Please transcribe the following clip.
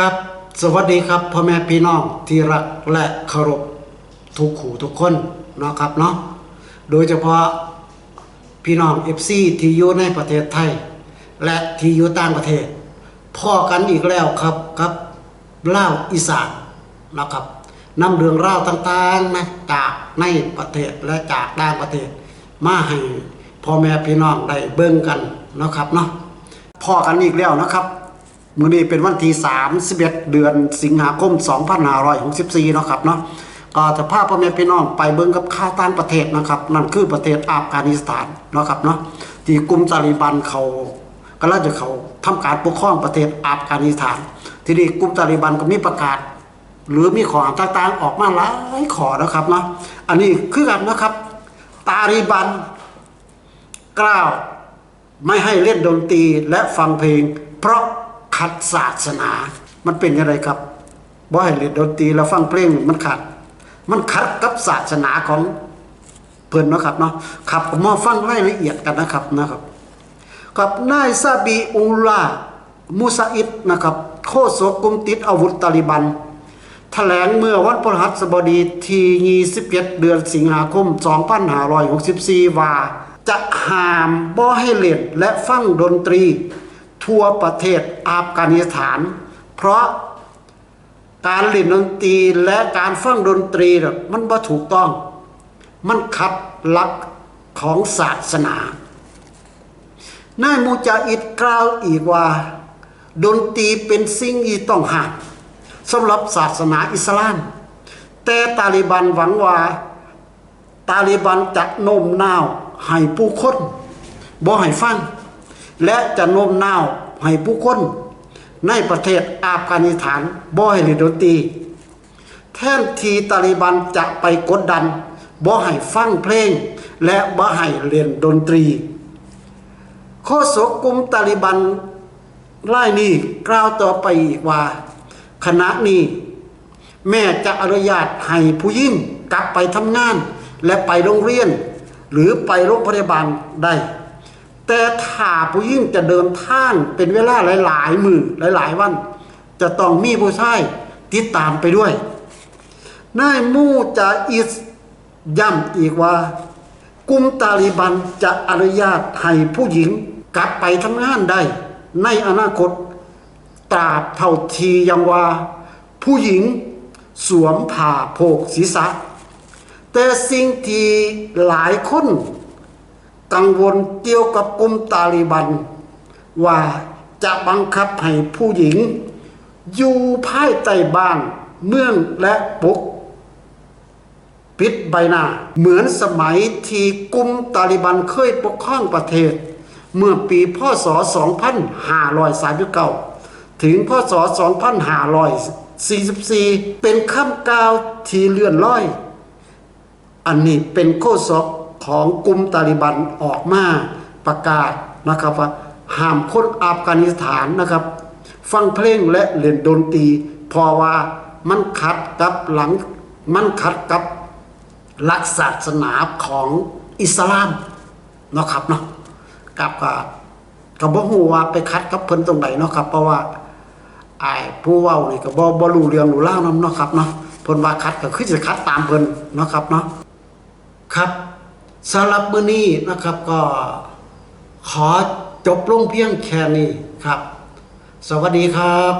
ครับ สวัสดีครับพ่อแม่พี่น้องที่รักและเคารพทุกขู่ทุกคนเนาะครับเนาะโดยเฉพาะพี่น้อง FC ที่อยู่ในประเทศไทย และที่อยู่ต่างประเทศพ่อกันอีกแล้วครับครับเล่าอีสานนะครับนำเรื่องเล่าวต่างๆนะจากในประเทศและจากต่างประเทศ มาให้พ่อแม่พี่น้องได้เบิ่งกันนะครับเนาะพ่อกันอีกแล้วนะครับ มื้อนี้เป็นวันที่31 เดือนสิงหาคม 2564 เนาะครับเนาะก็จะพาพ่อแม่พี่น้องไปเบิ่งกับข่าวต่างประเทศนะครับ นั่นคือประเทศอัฟกานิสถานเนาะครับเนาะที่กลุ่มตาลิบันเขาก็ลังจะเขาทำการปกครองประเทศอัฟกานิสถาน ทีนี้กลุ่มตาลิบันก็มีประกาศ หรือมีข้อต่างๆออกมาหลายข้อนะครับเนาะอันนี้คือกันนะครับ ตาลิบันกล่าวไม่ให้เล่นดนตรีและฟังเพลง เพราะ ขัดศาสนา มันเป็นยังไงครับบ่ให้เล่นดนตรีแล้วฟังเพลงมันขัด มันขัดกับศาสนาของเพิ่นนะครับเนาะครับมาฟังรายละเอียดกันนะครับนะครับกับนายซาบีอุลามูซาอิดนะครับโฆษกกลุ่มติดอาวุธตาลิบันแถลงเมื่อวันพฤหัสบดีที่21เดือนสิงหาคม 2564 ว่าจะห้ามบ่ให้เล่นและฟังดนตรี ทั่วประเทศอัฟกานิสถาน เพราะการเล่นดนตรีและการฟังดนตรีมันบ่ถูกต้อง มันขัดหลักของศาสนานายมูจาอิดกล่าวอีกว่า ดนตรีเป็นสิ่งที่ต้องห้ามสำหรับศาสนาอิสลาม แต่ตาลิบันหวังว่า ตาลิบันจะโน้มน้าวให้ผู้คนบ่ให้ฟัง และจะโน้มน้าวให้ผู้คนในประเทศอัฟกานิสถานบ่ให้เล่นดนตรีแทนทีตาลิบันจะไปกดดันบ่ให้ฟังเพลง และบ่ให้เล่นดนตรีโฆษกกลุ่มตาลิบันไล่นี้กล่าวต่อไปอีกว่าขณะนี้แม่จะอนุญาตให้ผู้หญิงกลับไปทำงาน และไปโรงเรียน หรือไปโรงพยาบาลได้ แต่ถ้าผู้หญิงจะเดินทางเป็นเวลาหลาย ๆ มือหลาย ๆ วัน จะต้องมีผู้ชายติดตามไปด้วยนายมูจะอิสย้ำอีกว่า กลุ่มตาลิบันจะอนุญาตให้ผู้หญิงกลับไปทำงานได้ ในอนาคตตราบเท่าทียังว่า ผู้หญิงสวมผ้าโพกศีรษะ แต่สิ่งที่หลายคน กังวลเกี่ยวกับกลุ่มตาลิบัน ว่าจะบังคับให้ผู้หญิง อยู่ภายใต้บ้านเมืองและปกปิดใบหน้า เหมือนสมัยที่กลุ่มตาลิบันเคยปกครองประเทศ เมื่อปีพศ 2539 ถึงพศ 2544 เป็นคำกล่าวที่เลื่อนลอย อันนี้เป็นโฆษก ของกลุ่มตาลิบันออกมาประกาศนะครับว่าห้ามคนอัฟกานิสถานนะครับ ฟังเพลงและเล่นดนตรีเพราะว่ามันขัดกับหลังมันขัดกับหลักศาสนาของอิสลามนะครับเนาะกับกับบ่ฮู้ว่าไปคัดกับเพิ่นตรงไหนเนาะครับ เพราะว่าไอ้ผู้เว้านี่ก็บ่บ่รู้เรื่องรู้ราวนำเนาะครับเนาะเพิ่นว่าคัดก็คือสิคัดตามเพิ่นเนาะครับเนาะครับ สำหรับมือนี้นะครับก็ขอจบลงเพียงแค่นี้ครับ สวัสดีครับ